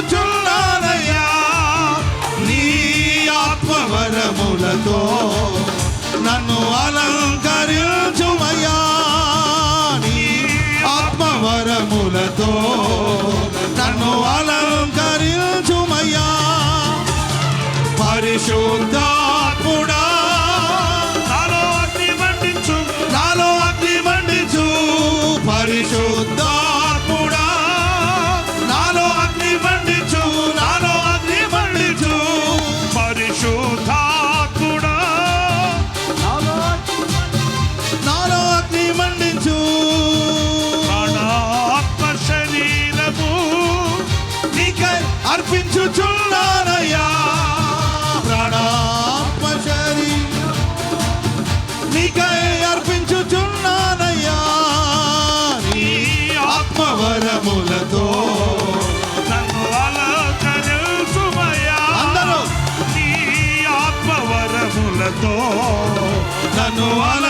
కోరుచున్నానయ్యా నీ ఆత్మవరములతో నన్ను అలంకరించుమయ్యా. నీ ఆత్మవరములతో నన్ను అలంకరించుమయ్యా. పరిశుద్ధాత్ముడా నాలో అగ్ని మండించు నాలో అగ్ని మండించు. పరిశుద్ధ no, no.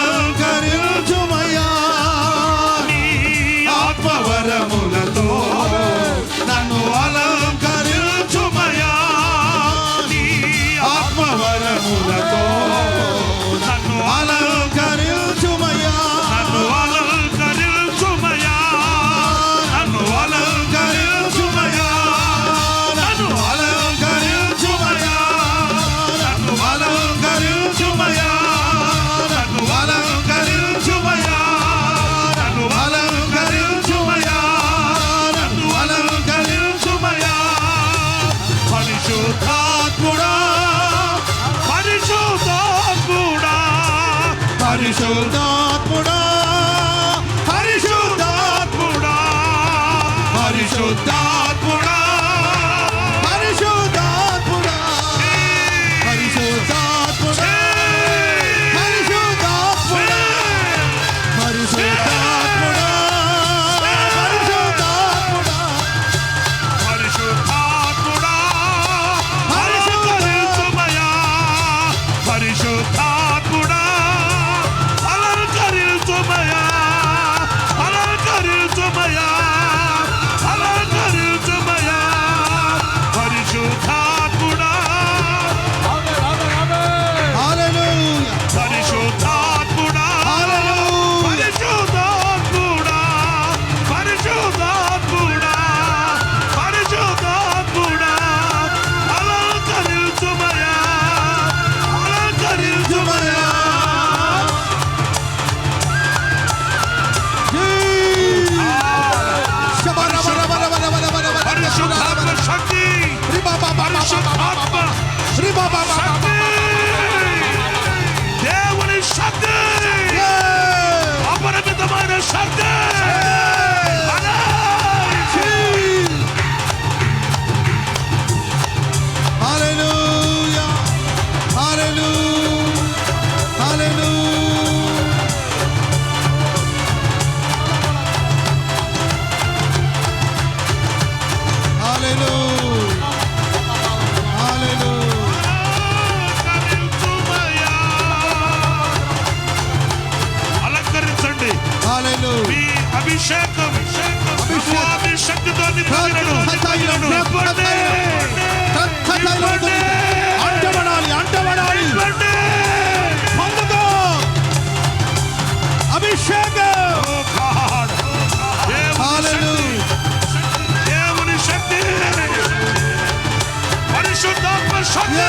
పరిశుద్ధాత్ముడా పరిశుద్ధాత్ముడా పరిశుద్ధాత్ముడా పరిశుద్ధాత్ముడా పరిశుద్ధాత్ముడా మీ అభిషేకం అభిషేకంతో అంటబడాలి అంటబడాలి పొందుకో అభిషేకం దేవుని శక్తి పరిశుద్ధాత్మ శక్తి